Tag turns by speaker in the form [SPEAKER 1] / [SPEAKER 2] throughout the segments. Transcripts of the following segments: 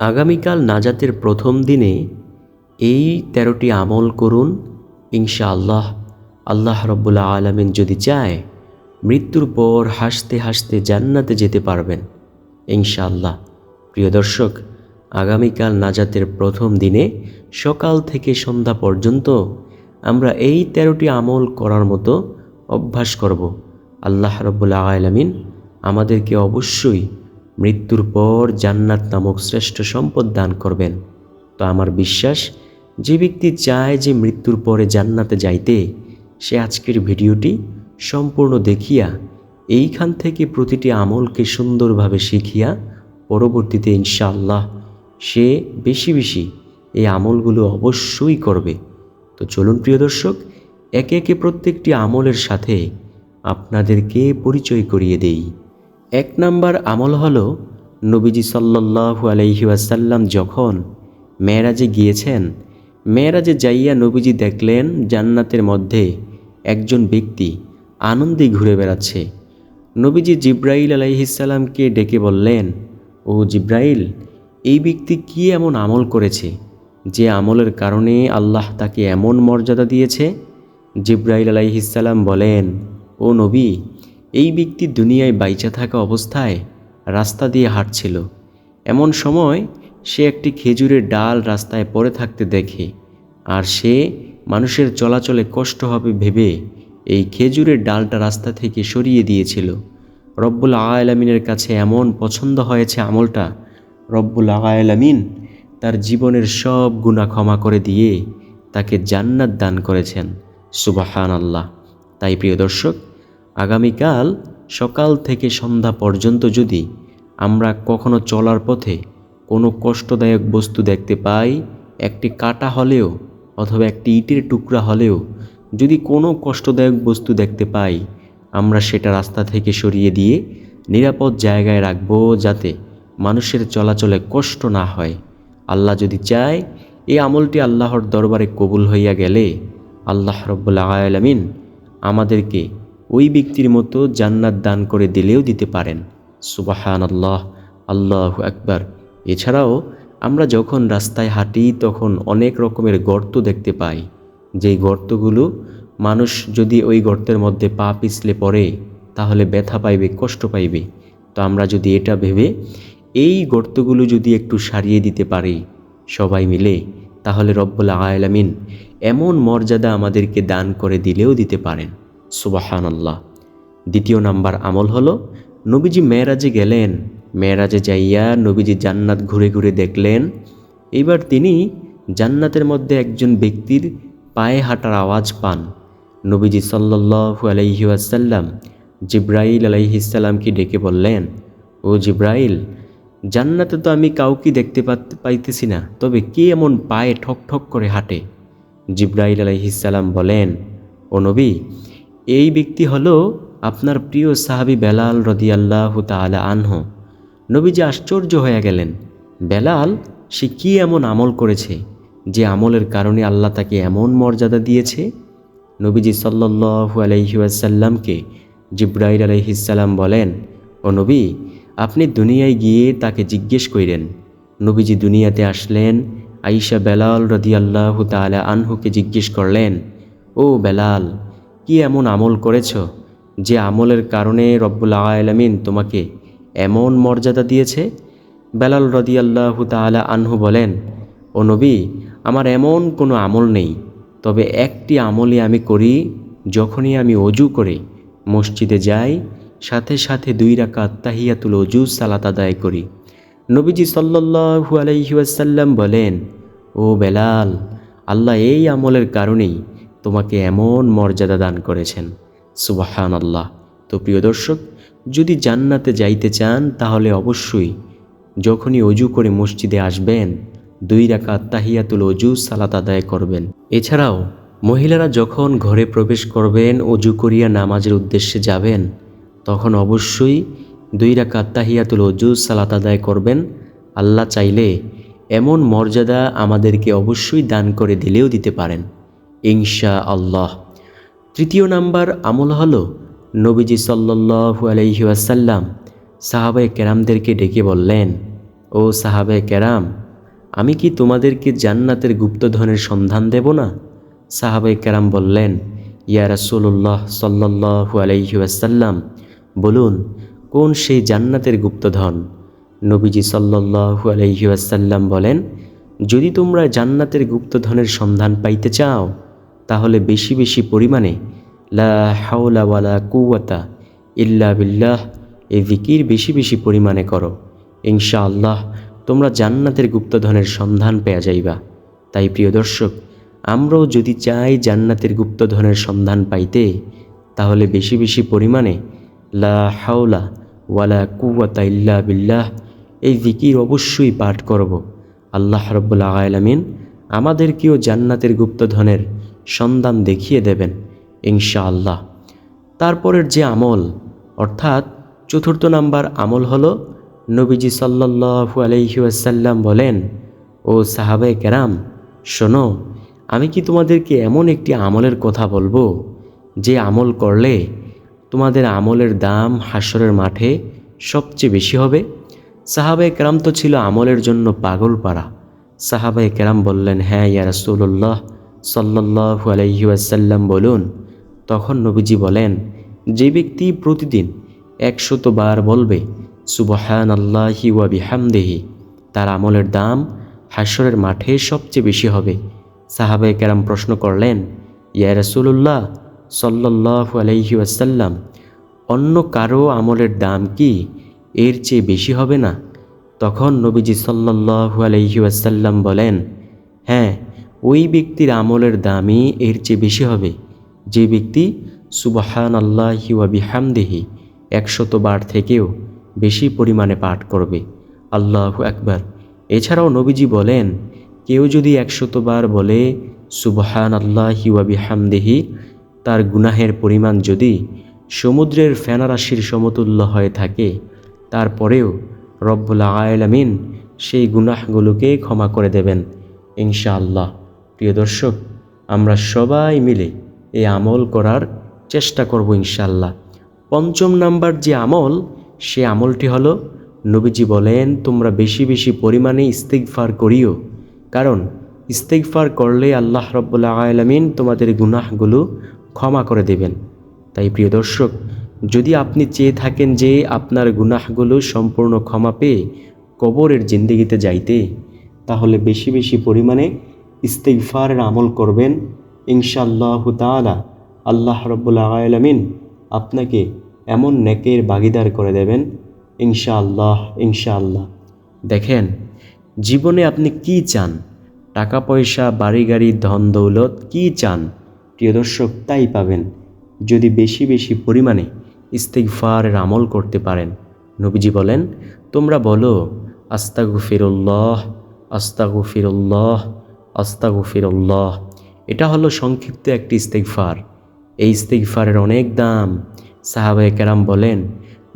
[SPEAKER 1] আগামীকাল নাজাতের প্রথম দিনে এই তেরোটি আমল করুন, ইনশাআল্লাহ। আল্লাহ রব্বুল্লা আলমিন যদি চায়, মৃত্যুর পর হাসতে হাসতে জান্নাতে যেতে পারবেন, ইনশাআল্লাহ। প্রিয় দর্শক, আগামীকাল নাজাতের প্রথম দিনে সকাল থেকে সন্ধ্যা পর্যন্ত আমরা এই তেরোটি আমল করার মতো অভ্যাস করব। আল্লাহ রব্বুল্লা আলমিন আমাদেরকে অবশ্যই মৃত্যুর পর জান্নাত নামক শ্রেষ্ঠ সম্পদ দান করবেন। তো আমার বিশ্বাস, যে ব্যক্তি চায় যে মৃত্যুর পরে জান্নাতে যাইতে, সে আজকের ভিডিওটি সম্পূর্ণ দেখিয়া এইখান থেকে প্রতিটি আমলকে সুন্দরভাবে শিখিয়া পরবর্তীতে ইনশাআল্লাহ সে বেশি বেশি এই আমলগুলো অবশ্যই করবে। তো চলুন প্রিয় দর্শক, একে একে প্রত্যেকটি আমলের সাথে আপনাদেরকে পরিচয় করিয়ে দেই। এক নাম্বার আমল হল নবীজি সাল্লাল্লাহু আলাইহি ওয়াসাল্লাম যখন মেয়েরাজে গিয়েছেন, মেয়েরাজে যাইয়া নবীজি দেখলেন জান্নাতের মধ্যে একজন ব্যক্তি আনন্দে ঘুরে বেড়াচ্ছে। নবীজি জিব্রাইল আলাইহিসাল্লামকে ডেকে বললেন, ও জিব্রাইল, এই ব্যক্তি কি এমন আমল করেছে যে আমলের কারণে আল্লাহ তাকে এমন মর্যাদা দিয়েছে? জিব্রাইল আলাইহিসাল্লাম বলেন, ও নবী এই ব্যক্তি দুনিয়ায় বাইচা থাকা অবস্থায় রাস্তা দিয়ে হাঁটছিল। এমন সময় সে একটি খেজুরের ডাল রাস্তায় পড়ে থাকতে দেখে আর সে মানুষের চলাচলে কষ্ট হবে ভেবে এই খেজুরের ডালটা রাস্তা থেকে সরিয়ে দিয়েছিল। রব্বুল আলামিনের কাছে এমন পছন্দ হয়েছে আমলটা, রব্বুল আলামিন তার জীবনের সব গুণা ক্ষমা করে দিয়ে তাকে জান্নাত দান করেছেন। সুবাহান আল্লাহ তাই প্রিয় দর্শক আগামীকাল সকাল থেকে সন্ধ্যা পর্যন্ত যদি আমরা কখনো চলার পথে কোনো কষ্টদায়ক বস্তু দেখতে পাই, একটি কাটা হলেও অথবা একটি ইটের টুকরা হলেও যদি কোনো কষ্টদায়ক বস্তু দেখতে পাই, আমরা সেটা রাস্তা থেকে সরিয়ে দিয়ে নিরাপদ জায়গায় রাখব যাতে মানুষের চলাচলে কষ্ট না হয়। আল্লাহ যদি চায়, এই আমলটি আল্লাহর দরবারে কবুল হইয়া গেলে আল্লাহ রব্বুল্লা আলামিন আমাদেরকে ওই ব্যক্তির মতো জান্নাত দান করে দিলেও দিতে পারেন। সুবাহান আল্লাহ আল্লাহ একবার এছাড়াও আমরা যখন রাস্তায় হাঁটি তখন অনেক রকমের গর্ত দেখতে পাই। যেই গর্তগুলো মানুষ যদি ওই গর্তের মধ্যে পা পিছলে পড়ে, তাহলে ব্যথা পাইবে, কষ্ট পাইবে। তো আমরা যদি এটা ভেবে এই গর্তগুলো যদি একটু সারিয়ে দিতে পারি সবাই মিলে, তাহলে রব্বুল আলামিন এমন মর্যাদা আমাদেরকে দান করে দিলেও দিতে পারেন। সুবাহান আল্লাহ দ্বিতীয় নাম্বার আমল হলো, নবীজি মেয়েরাজে গেলেন, মেয়েরাজে যাইয়া নবীজি জান্নাত ঘুরে ঘুরে দেখলেন। এবার তিনি জান্নাতের মধ্যে একজন ব্যক্তির পায়ে হাঁটার আওয়াজ পান। নবীজি সাল্লাহু আলাইহি আসাল্লাম জিব্রাইল আলাইহিসাল্লামকে ডেকে বললেন, ও জিব্রাইল, জান্নাতে তো আমি কাউকে দেখতে পাইতেছি না, তবে কে এমন পায়ে ঠক ঠক করে হাঁটে? জিব্রাইল আলাইহিসাল্লাম বলেন, ও নবী এই ব্যক্তি হলো আপনার প্রিয় সাহাবি বেলাল রদিয়াল্লাহ তালা আনহ। নবীজি আশ্চর্য হয়ে গেলেন, বেলাল, সে কী এমন আমল করেছে যে আমলের কারণে আল্লাহ তাকে এমন মর্যাদা দিয়েছে? নবীজি সাল্লু আলহিউসাল্লামকে জিব্রাইল আলহিসাল্লাম বলেন, ও নবী, আপনি দুনিয়ায় গিয়ে তাকে জিজ্ঞেস করিলেন নবীজি দুনিয়াতে আসলেন আইসা বেলাল রদিয়াল্লাহ তালা আনহুকে জিজ্ঞেস করলেন, ও বেলাল কি এমন আমল করেছ যে আমলের কারণে রব্বুল আলমিন তোমাকে এমন মর্যাদা দিয়েছে? বেলাল রদিয়াল্লাহ তালা আনহু বলেন, ও নবী, আমার এমন কোনো আমল নেই। তবে একটি আমলই আমি করি, যখনই আমি অজু করে মসজিদে যাই, সাথে সাথে দুই রাকা তাহিয়াতুল অজু সালাত আদায় করি। নবীজি সাল্লু আলাইসাল্লাম বলেন, ও বেলাল, আল্লাহ এই আমলের কারণেই তোমাকে এমন মর্যাদা দান করেছেন। সুবাহান আল্লাহ তো প্রিয় দর্শক, যদি জান্নাতে যাইতে চান, তাহলে অবশ্যই যখনই অজু করে মসজিদে আসবেন, দুই রাকাত তাহিয়াতুল অজু সালাত আদায় করবেন। এছাড়াও মহিলারা যখন ঘরে প্রবেশ করবেন, অজু করিয়া নামাজের উদ্দেশ্যে যাবেন, তখন অবশ্যই দুই রাকাত তাহিয়াতুল অজু সালাত আদায় করবেন। আল্লাহ চাইলে এমন মর্যাদা আমাদেরকে অবশ্যই দান করে দিলেও দিতে পারেন। ইনশা আল্লাহ তৃতীয় নাম্বার আমল হলো নবীজি সাল্লু আলহি আসাল্লাম সাহাবাই কেরামদেরকে ডেকে বললেন, ও সাহাবে কেরাম, আমি কি তোমাদেরকে জান্নাতের গুপ্তধনের সন্ধান দেব না? সাহাবে কেরাম বললেন, ইয়া রাসূলুল্লাহ সাল্লাল্লাহু আলাইহি ওয়াসাল্লাম, বলুন, কোন সেই জান্নাতের গুপ্তধন? নবীজি সাল্লাল্লাহু আলাইহি ওয়াসাল্লাম বলেন, যদি তোমরা জান্নাতের গুপ্তধনের সন্ধান পাইতে চাও তাহলে বেশি বেশি পরিমাণে লা হাওলা ওয়ালা কুওয়াতা ইল্লা বিল্লাহ এ জিকির বেশি বেশি পরিমাণে করো। ইনশাআল্লাহ, তোমরা জান্নাতের গুপ্তধনের সন্ধান পেয়ে যাইবা। তাই প্রিয় দর্শক, আমরাও যদি চাই জান্নাতের গুপ্তধনের সন্ধান পাইতে, তাহলে বেশি বেশি পরিমাণে লা হাওলা ওয়ালা কুওয়াতা ইল্লা বিল্লাহ, এই জিকির অবশ্যই পাঠ করব। আল্লাহ রব্বুল আলামিন আমাদেরকেও জান্নাতের গুপ্তধনের সন্ধান দেখিয়ে দেবেন, ইনশাআল্লাহ। তারপরের যে আমল, অর্থাৎ চতুর্থ নাম্বার আমল হল, নবীজি সাল্লাল্লাহু আলাইহি ওয়াসাল্লাম বলেন, ও সাহাবে কেরাম, শোনো, আমি কি তোমাদেরকে এমন একটি আমলের কথা বলব, যে আমল করলে তোমাদের আমলের দাম হাসরের মাঠে সবচেয়ে বেশি হবে? সাহাবে কেরাম তো ছিল আমলের জন্য পাগল পাড়া। সাহাবে কেরাম বললেন হ্যাঁ ইয়া রাসূলুল্লাহ সাল্লাল্লাহু আলাইহি ওয়াসাল্লাম বলুন, তখন নবীজি বলেন, যে ব্যক্তি প্রতিদিন একশত বার বলবে সুবহান আল্লাহি ওয়া বিহামদেহি তার আমলের দাম হাসরের মাঠে সবচেয়ে বেশি হবে। সাহাবে কেরাম প্রশ্ন করলেন, ইয়া রাসূলুল্লাহ সাল্লাল্লাহু আলাইহি ওয়াসাল্লাম, অন্য কারও আমলের দাম কি এর চেয়ে বেশি হবে না? তখন নবীজি সাল্লাল্লাহু আলাইহি ওয়াসাল্লাম বলেন হ্যাঁ ওই ব্যক্তির আমলের দামই এর চেয়ে বেশি হবে। যে ব্যক্তি সুবাহান আল্লাহ ওয়া বিহামদিহি একশত বার থেকেও বেশি পরিমাণে পাঠ করবে। আল্লাহ একবার এছাড়াও নবীজি বলেন, কেউ যদি একশত বার বলে সুবহান আল্লাহ ওয়া বিহামদিহি, তার গুনাহের পরিমাণ যদি সমুদ্রের ফেনারাশির সমতুল্য হয়ে থাকে, তারপরেও রব্বুল আয়ালামিন সেই গুনাহগুলোকে ক্ষমা করে দেবেন, ইনশাআল্লাহ। প্রিয় দর্শক, আমরা সবাই মিলে এই আমল করার চেষ্টা করব ইনশাল্লাহ পঞ্চম নাম্বার যে আমল, সে আমলটি হলো, নবীজি বলেন, তোমরা বেশি বেশি পরিমাণে ইস্তেকফার করিও। কারণ ইস্তেকফার করলে আল্লাহ রব্বুল্লা আয়ালামিন তোমাদের গুনাহগুলো ক্ষমা করে দেবেন। তাই প্রিয় দর্শক, যদি আপনি চেয়ে থাকেন যে আপনার গুনাহগুলো সম্পূর্ণ ক্ষমা পেয়ে কবরের জিন্দিগিতে যাইতে, তাহলে বেশি বেশি পরিমাণে ইস্তেগফারের আমল করবেন, ইনশাআল্লাহ তাআলা আল্লাহ রব্বুল্লা আলামিন আপনাকে এমন নেকের বাগিদার করে দেবেন, ইনশাআল্লাহ ইনশাআল্লাহ। দেখেন, জীবনে আপনি কি চান? টাকা, পয়সা, বাড়ি, গাড়ি, ধন, দৌলত কি চান? প্রিয় দর্শক, তাই পাবেন। যদি বেশি বেশি পরিমাণে ইস্তেগফারের আমল করতে পারেন, নবীজি বলেন, তোমরা বলো আস্তাগু ফিরুল্লাহ আস্তাগু ফিরুল্লাহ আস্তাগু ফিরুল্লাহ এটা হলো সংক্ষিপ্ত একটি ইস্তেগফার। এই ইস্তেগফারের অনেক দাম সাহাবায়ে কেরাম বলেন,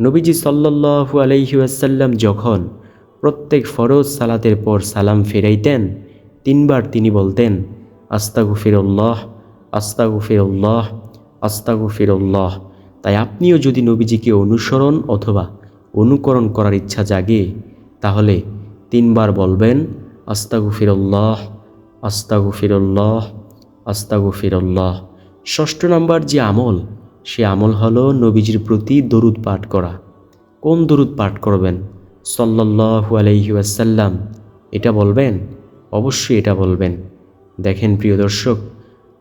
[SPEAKER 1] নবীজি সাল্লাল্লাহু আলাইহি ওয়াসাল্লাম যখন প্রত্যেক ফরজ সালাতের পর সালাম ফেরাইতেন, তিনবার তিনি বলতেন আস্তাগু ফিরুল্লাহ আস্তাগু ফিরুল্লাহ আস্তাগু ফিরুল্লাহ তাই আপনিও যদি নবীজিকে অনুসরণ অথবা অনুকরণ করার ইচ্ছা জাগে, তাহলে তিনবার বলবেন আস্তাগু ফিরুল্লাহ আস্তাগু ফিরুল্লাহ আস্তাগু ফিরুল্লাহ ষষ্ঠ নম্বর যে আমল, সে আমল হলো নবীজির প্রতি দরুদ পাঠ করা। কোন দরুদ পাঠ করবেন? সাল্লাল্লাহু আলাইহি ওয়াসাল্লাম। এটা বলবেন? অবশ্যই এটা বলবেন। দেখেন প্রিয় দর্শক,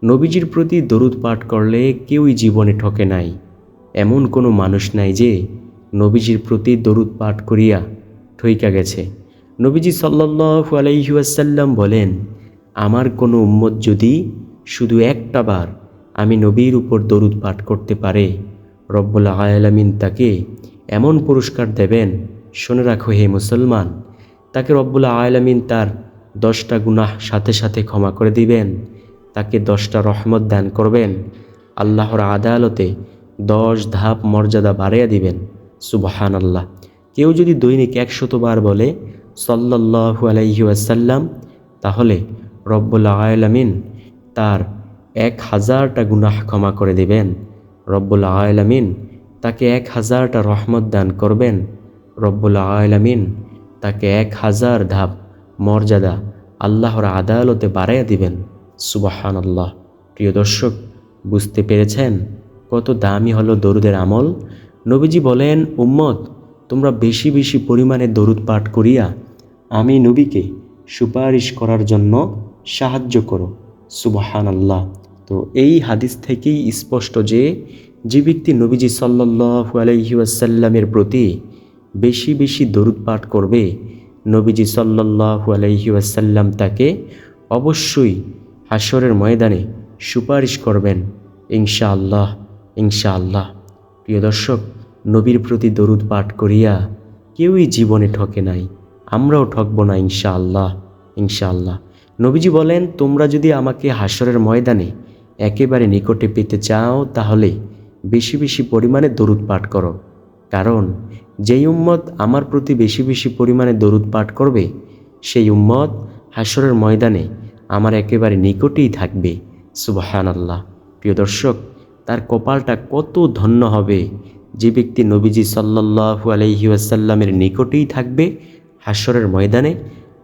[SPEAKER 1] নবীজির প্রতি দরুদ পাঠ করলে কেউই জীবনে ঠকে নাই। এমন কোনো মানুষ নাই যে নবীজির প্রতি দরুদ পাঠ করিয়া ঠইকা গেছে। নবীজি সাল্লাল্লাহু আলাইহি ওয়াসাল্লাম বলেন আমার কোনো উম্মত যদি শুধু একটা বার আমি নবীর উপর দরুদ পাঠ করতে পারে, রব্বুল আয়ালামিন তাকে এমন পুরস্কার দেবেন, শুনে রাখো হে মুসলমান, তাকে রব্বুল আয়ালামিন তার দশটা গুনাহ সাথে সাথে ক্ষমা করে দিবেন, তাকে দশটা রহমত দান করবেন, আল্লাহর আদালতে দশ ধাপ মর্যাদা বাড়িয়ে দিবেন সুবহান আল্লাহ কেউ যদি দৈনিক একশতবার বলে, সাল্লাল্লাহু আলাইহি আসাল্লাম তাহলে রব্বুল আয়ালামিন তার এক হাজারটা গুনাহ ক্ষমা করে দিবেন। রব্বুল আয়ালামিন তাকে এক হাজারটা রহমত দান করবেন। রব্বুল আয়ালামিন তাকে এক হাজার ধাপ মর্যাদা আল্লাহর আদালতে বাড়াইয়া দিবেন। সুবাহান আল্লাহ প্রিয় দর্শক, বুঝতে পেরেছেন কত দামি হলো দরুদের আমল? নবীজি বলেন, উম্মত, তোমরা বেশি বেশি পরিমাণে দরুদ পাঠ করিয়া আমি নবীকে সুপারিশ করার জন্য সাহায্য করো। সুবাহান আল্লাহ তো এই হাদিস থেকেই স্পষ্ট যে যে ব্যক্তি নবীজি সাল্লাহু আলহি আসাল্লামের প্রতি বেশি বেশি দরুদ পাঠ করবে, নবীজি সাল্লাহু আলহি আসাল্লাম তাকে অবশ্যই হাসরের ময়দানে সুপারিশ করবেন, ইনশাআল্লাহ ইনশাআল্লাহ। প্রিয় দর্শক, নবীর প্রতি দরুদ পাঠ করিয়া কেউই জীবনে ঠকে নাই, আমরাও ঠকব না, ইনশাআল্লাহ ইনশাআল্লাহ। নবীজি বলেন, তোমরা যদি আমাকে হাসরের ময়দানে একেবারে নিকটে পেতে চাও, তাহলে বেশি বেশি পরিমাণে দরুদ পাঠ করো। কারণ যেই উম্মত আমার প্রতি বেশি বেশি পরিমাণে দরুদ পাঠ করবে, সেই উম্মত হাসরের ময়দানে আমার একেবারে নিকটেই থাকবে। সুবাহান আল্লাহ প্রিয় দর্শক, তার কপালটা কত ধন্য হবে যে ব্যক্তি নবীজি সাল্লাহু আলহি আসাল্লামের নিকটেই থাকবে হাসরের ময়দানে,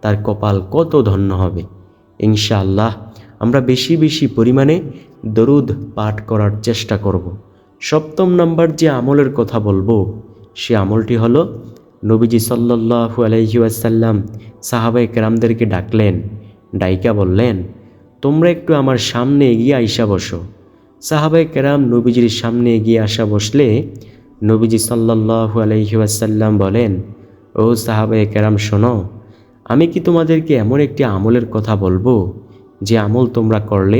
[SPEAKER 1] তার কপাল কত ধন্য হবে। ইনশাআল্লাহ আমরা বেশি বেশি পরিমাণে দরুদ পাঠ করার চেষ্টা করব। সপ্তম নাম্বার যে আমলের কথা বলব, সে আমলটি হলো, নবীজি সাল্লাহু আলহি আসাল্লাম সাহাবাই কেরামদেরকে ডাকলেন, ডাইকা বললেন, তোমরা একটু আমার সামনে এগিয়ে আইসা বসো সাহাবাই কেরাম নবীজির সামনে এগিয়ে আসা বসলে, নবীজি সাল্লাহু আলহি আসাল্লাম বলেন, ও সাহাবাই কেরাম শোনো আমি কি তোমাদেরকে এমন একটি আমলের কথা বলব যে আমল তোমরা করলে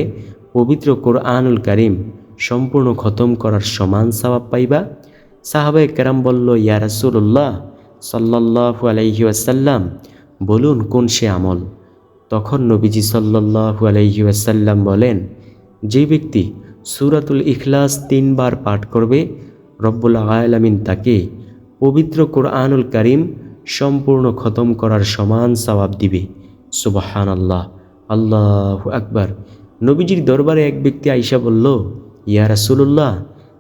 [SPEAKER 1] পবিত্র কোরআনুল করিম সম্পূর্ণ খতম করার সমান সবাব পাইবা? সাহাবে কেরাম বলল, ইয়া রাসুল্লাহ সাল্লাহু আলাইহি আসাল্লাম বলুন কোন সে আমল? তখন নবীজি সাল্লাহু আলাইহি আসাল্লাম বলেন, যে ব্যক্তি সুরাতুল ইখলাস তিনবার পাঠ করবে, রব্বুল আলামিন তাকে পবিত্র কোরআনুল করিম সম্পূর্ণ খতম করার সমান সবাব দিবে। সুবাহান আল্লাহ আল্লাহ আকবার। নবীজির দরবারে এক ব্যক্তি আইসা বলল, ইয়া রাসুল্লাহ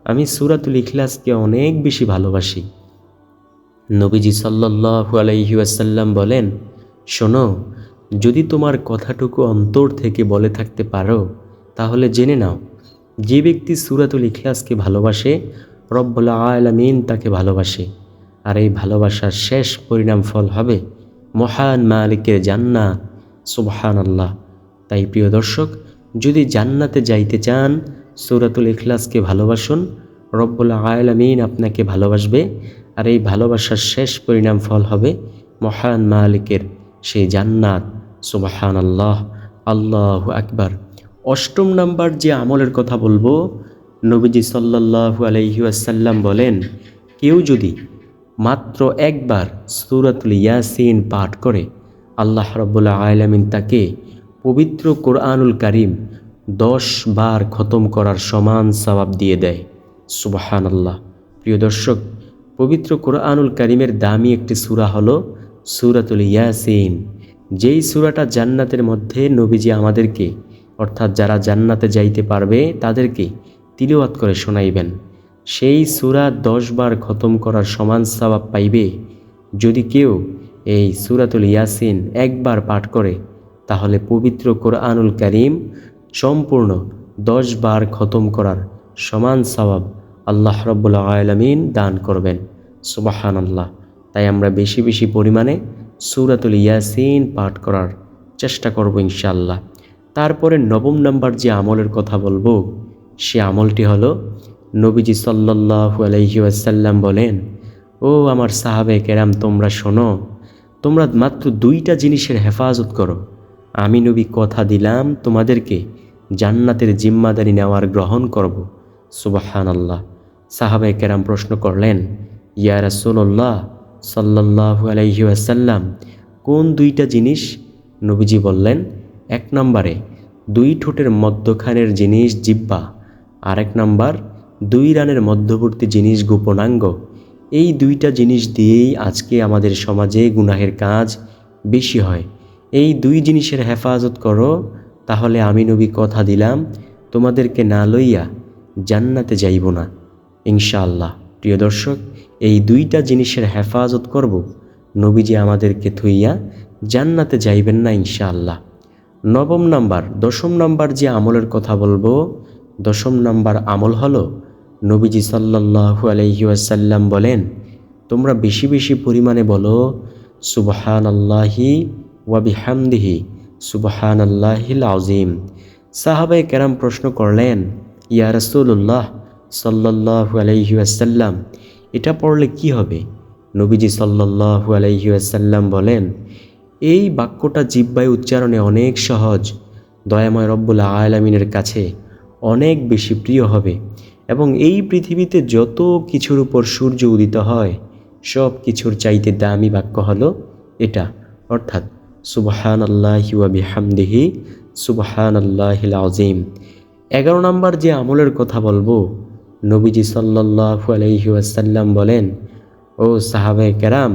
[SPEAKER 1] আমি সুরাতুল ইখলাসকে অনেক বেশি ভালোবাসি। নবীজি সাল্লাহু আলাইহি আসাল্লাম বলেন, শোনো, যদি তোমার কথাটুকু অন্তর থেকে বলে থাকতে পারো, তাহলে জেনে নাও, যে ব্যক্তি সুরাতুল ইখলাসকে ভালোবাসে, রব্বুল আলামিন তাকে ভালোবাসে। আর এই ভালোবাসার শেষ পরিণাম ফল হবে মহান মালিকের জান্নাত। সুবহান আল্লাহ তাই প্রিয় দর্শক, যদি জান্নাতে যাইতে চান, সৌরাতুল ইখলাসকে ভালোবাসুন, রব্বুল আয়ালামিন আপনাকে ভালোবাসবে, আর এই ভালোবাসার শেষ পরিণাম ফল হবে মহান মালিকের সেই জান্নাত। সুবাহান আল্লাহ আল্লাহ আকবার। অষ্টম নাম্বার যে আমলের কথা বলব, নবীজি সাল্লাহু আলহি আসাল্লাম বলেন, কেউ যদি মাত্র একবার সুরাতুল ইয়াসিন পাঠ করে আল্লাহ রব্বুল্লা আয়ালামিন তাকে পবিত্র কোরআনুল কারিম দশ বার খতম করার সমান সবাব দিয়ে দেয়। সুবাহান আল্লাহ প্রিয় দর্শক, পবিত্র কোরআনুল করিমের দামি একটি সুরা হলো সুরাতুল ইয়াসিন। যেই সুরাটা জান্নাতের মধ্যে নবীজি আমাদেরকে, অর্থাৎ যারা জান্নাতে যাইতে পারবে, তাদেরকে তিলওয়াত করে শোনাইবেন। সেই সুরা দশ বার খতম করার সমান সবাব পাইবে। যদি কেউ এই সুরাতুল ইয়াসিন একবার পাঠ করে, তাহলে পবিত্র কোরআনুল করিম সম্পূর্ণ দশ বার খতম করার সমান সবাব আল্লাহ রব্বুল্লা আলমিন দান করবেন। সুবাহান আল্লাহ তাই আমরা বেশি বেশি পরিমাণে সুরাতুল ইয়াসিন পাঠ করার চেষ্টা করব ইনশাল্লাহ তারপরে নবম নাম্বার যে আমলের কথা বলব, সে আমলটি হলো নবীজি সাল্লাহু আলহি আসাল্লাম বলেন, ও আমার সাহাবে কেরাম, তোমরা শোনো, তোমরা মাত্র দুইটা জিনিসের হেফাজত করো। আমি নবী কথা দিলাম তোমাদেরকে, জান্নাতের জিম্মাদারি নেওয়ার গ্রহণ করব। সুবাহান আল্লাহ সাহাবে কেরাম প্রশ্ন করলেন, ইয়া সাল্লাহু আলহি আসাল্লাম কোন দুইটা জিনিস? নবীজি বললেন, এক নম্বরে দুই ঠোঁটের মধ্যখানের জিনিস জিব্বা, আরেক নাম্বার দুই রানের মধ্যবর্তী জিনিস গোপনাঙ্গ। এই দুইটা জিনিস দিয়েই আজকে আমাদের সমাজে গুনাহের কাজ বেশি হয়। এই দুই জিনিসের হেফাজত করো, তাহলে আমি নবী কথা দিলাম, তোমাদেরকে না লইয়া জান্নাতে যাইব না, ইনশাআল্লাহ। প্রিয় দর্শক, এই দুইটা জিনিসের হেফাজত করব, নবীজি আমাদেরকে থুইয়া জান্নাতে যাইবেন না, ইনশাআল্লাহ। নবম নাম্বার, দশম নাম্বার যে আমলের কথা বলব, দশম নাম্বার আমল হলো নবীজি সাল্লাল্লাহু আলাইহি ওয়াসাল্লাম বলেন, তোমরা বেশি বেশি পরিমাণে বলো সুবহান আল্লাহি ওয়াবিহামদিহি সুবহান আল্লাহিল আজিম সাহাবাই কেরাম প্রশ্ন করলেন, ইয়া রসুল্লাহ সাল্লাল্লাহু আলাইহি ওয়াসাল্লাম, এটা পড়লে কি হবে? নবীজি সাল্লাল্লাহু আলাইহি ওয়াসাল্লাম বলেন, এই বাক্যটা জিব্বায় উচ্চারণে অনেক সহজ। দয়াময় রব্বুল আলামিনের কাছে অনেক বেশি প্রিয় হবে। এবং এই পৃথিবীতে যত কিছুর উপর সূর্য উদিত হয়, সব কিছুর চাইতে দামি বাক্য হলো এটা। অর্থাৎ সুবহান আল্লাহি ওয়া বিহামদিহি সুবহান আল্লাহিল আজিম এগারো নম্বর যে আমলের কথা বলব, নবীজি সাল্লাল্লাহু আলাইহি ওয়াসাল্লাম বলেন, ও সাহাবে কেরাম,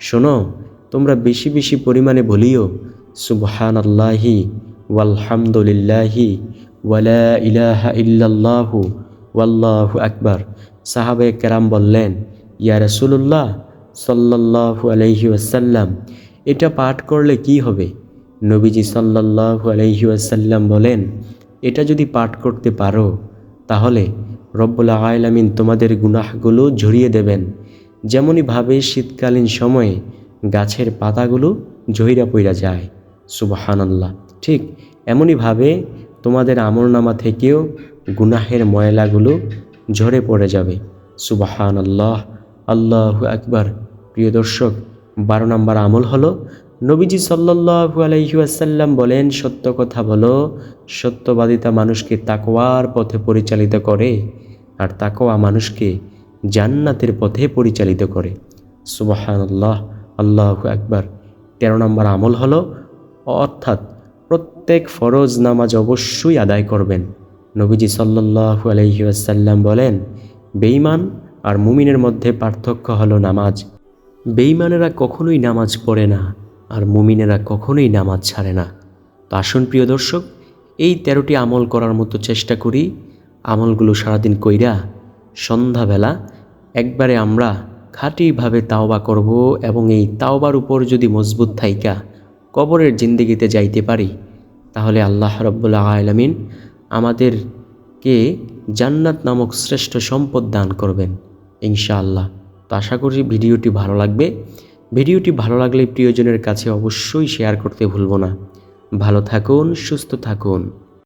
[SPEAKER 1] শোনো, তোমরা বেশি বেশি পরিমাণে বলিও সুবহান আল্লাহি ওয়ালহামদুলিল্লাহি ওয়ালা ইলাহা ইল্লাল্লাহু ওয়াল্লাহু আকবার। সাহাবে কেরাম বললেন, ইয়া রাসূলুল্লাহ সাল্লাল্লাহু আলাইহি ওয়াসাল্লাম, এটা পাঠ করলে কি হবে? নবীজি সাল্লাল্লাহু আলাইহি ওয়াসাল্লাম বলেন, এটা যদি পাঠ করতে পারো, তাহলে রব্বুল আলামিন তোমাদের গুনাহগুলো ঝরিয়ে দেবেন। যেমনইভাবে শীতকালীন সময়ে গাছের পাতাগুলো ঝইরা পইরা যায়। সুবহানাল্লাহ। ঠিক এমনইভাবে তোমাদের আমলনামা থেকেও গুনাহের ময়লাগুলো ঝরে পড়ে যাবে। সুবাহান আল্লাহ আল্লাহু আকবার। প্রিয় দর্শক, বারো নম্বর আমল হলো, নবীজি সাল্লাল্লাহু আলাইহি ওয়াসাল্লাম বলেন, সত্য কথা বলো, সত্যবাদিতা মানুষকে তাকোয়ার পথে পরিচালিত করে, আর তাকোয়া মানুষকে জান্নাতের পথে পরিচালিত করে। সুবাহান আল্লাহ আল্লাহু আকবার। তেরো নম্বর আমল হলো, অর্থাৎ প্রত্যেক ফরজ নামাজ অবশ্যই আদায় করবেন। নবীজি সাল্লাল্লাহু আলাইহি ওয়াসাল্লাম বলেন, বেঈমান আর মুমিনের মধ্যে পার্থক্য হলো নামাজ। বেঈমানেরা কখনোই নামাজ পড়ে না আর মুমিনেরা কখনোই নামাজ ছাড়ে না। তো আসুন প্রিয় দর্শক, এই তেরোটি আমল করার মতো চেষ্টা করি। আমলগুলো সারাদিন কইরা সন্ধ্যাবেলা একবারে আমরা খাঁটিভাবে তাওবা করব এবং এই তাওবার উপর যদি মজবুত থাইকা কবরের জিন্দিগিতে যাইতে পারি, তাহলে আল্লাহ রব্বুল্লাহ আলমিন আমাদেরকে জান্নাত নামক শ্রেষ্ঠ সম্পদ দান করবেন, ইনশাআল্লাহ। তো আশা করি ভিডিওটি ভালো লাগবে। ভিডিওটি ভালো লাগলে প্রিয়জনের কাছে অবশ্যই শেয়ার করতে ভুলব না। ভালো থাকুন, সুস্থ থাকুন।